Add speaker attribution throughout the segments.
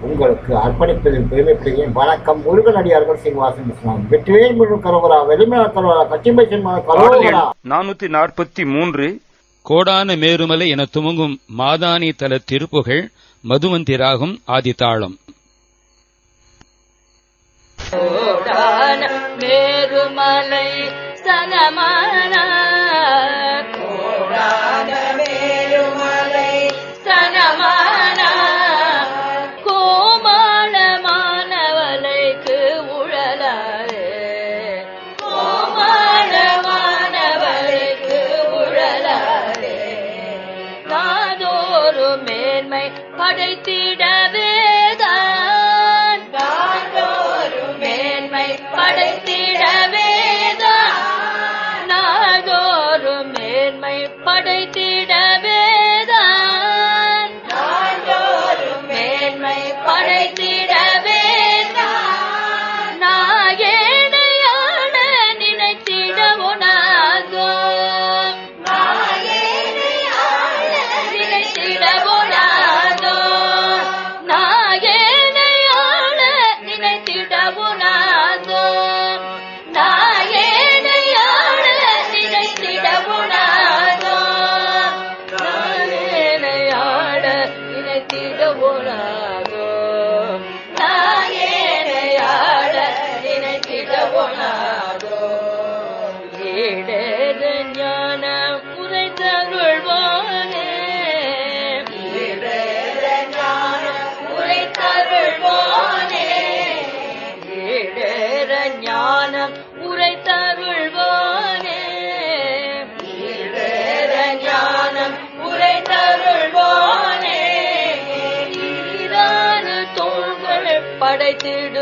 Speaker 1: உங்களுக்கு அர்ப்பணிப்பதில் பெருமைப்படுகிறேன் வணக்கம் முருகனடியார்கள் சீனிவாசன் இஸ்லாம் வெற்றிவேல் முழு கரோகரா வெளிமல கரோகரா கச்சிம்பை கரோகரா.
Speaker 2: நானூத்தி நாற்பத்தி மூன்று.
Speaker 3: கோடான மேருமலை என துவங்கும் மாதானி தல திருப்புகழ் மதுவந்திராகும் ஆதித்தாளம்.
Speaker 4: கோடான மேருமலை சனமான உரைத்தருள்வானே. ஞானம் உரைத்தருள்வானே. தோள்கள் படைத்திடுவோனே.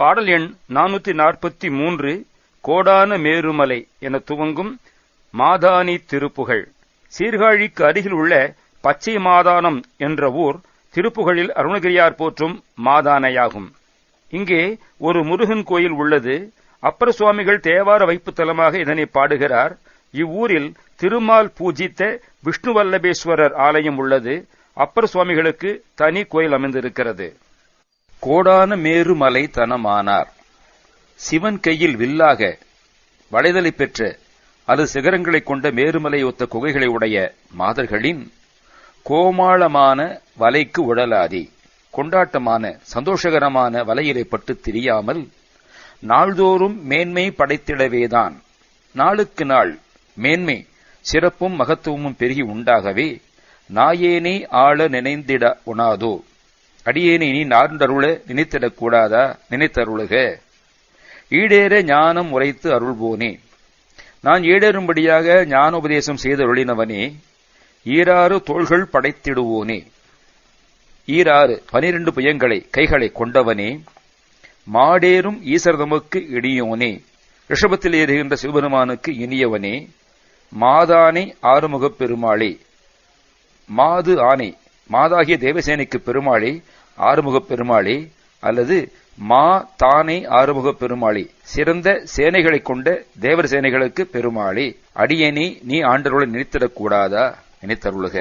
Speaker 2: பாடல் எண் நானூத்தி நாற்பத்தி மூன்று கோடான மேருமலை என துவங்கும் மாதானி திருப்புகழ். சீர்காழிக்கு அருகில் உள்ள பச்சை மாதானம் என்ற ஊர் திருப்புகழில் அருணகிரியார் போற்றும் மாதானையாகும். இங்கே ஒரு முருகன் கோயில் உள்ளது. அப்பர சுவாமிகள் தேவார வைப்பு தலமாக இதனை பாடுகிறார். இவ்வூரில் திருமால் பூஜித்த விஷ்ணுவல்லபேஸ்வரர் ஆலயம் உள்ளது. அப்பர் சுவாமிகளுக்கு தனி கோயில் அமைந்திருக்கிறது. கோடான மேருமலை தனமானார் சிவன் கையில் வில்லாக வளைதலை பெற்ற அது சிகரங்களைக் கொண்ட மேருமலை ஒத்த குகைகளை உடைய மாதர்களின் கோமாளமான வலைக்கு உழலாதி. கொண்டாட்டமான சந்தோஷகரமான வலையிலே பட்டு திரியாமல் நாள்தோறும் மேன்மை படைத்திடவேதான். நாளுக்கு நாள் மேன்மை சிறப்பும் மகத்துவமும் பெருகி உண்டாகவே நாயேனே ஆள நினைந்திட உணாதோ. அடியேனை நீ நார்ந்தருள நினைத்திடக் கூடாதா நினைத்தருளுக. ஈடேற ஞானம் உரைத்து அருள்போனே. நான் ஈடேறும்படியாக ஞானோபதேசம் செய்தருளினவனே ஈராறு தோள்கள் படைத்திடுவோனே. ஈராறு பனிரெண்டு புயங்களை கைகளை கொண்டவனே மாடேறும் ஈசர்தமுக்கு இடியோனே. ரிஷபத்தில் ஏறுகின்ற சிவபெருமானுக்கு இனியவனே மாதானை ஆறுமுகப் பெருமாளே. மாது ஆணை மாதாகிய தேவசேனைக்கு பெருமாளே ஆறுமுகப் பெருமாளி அல்லது மா தானே ஆறுமுகப் பெருமாளி சிறந்த சேனைகளை கொண்ட தேவர் சேனைகளுக்கு பெருமாளி அடியனி நீ ஆண்டருளை நினைத்திடக் கூடாதா நினைத்தருளுக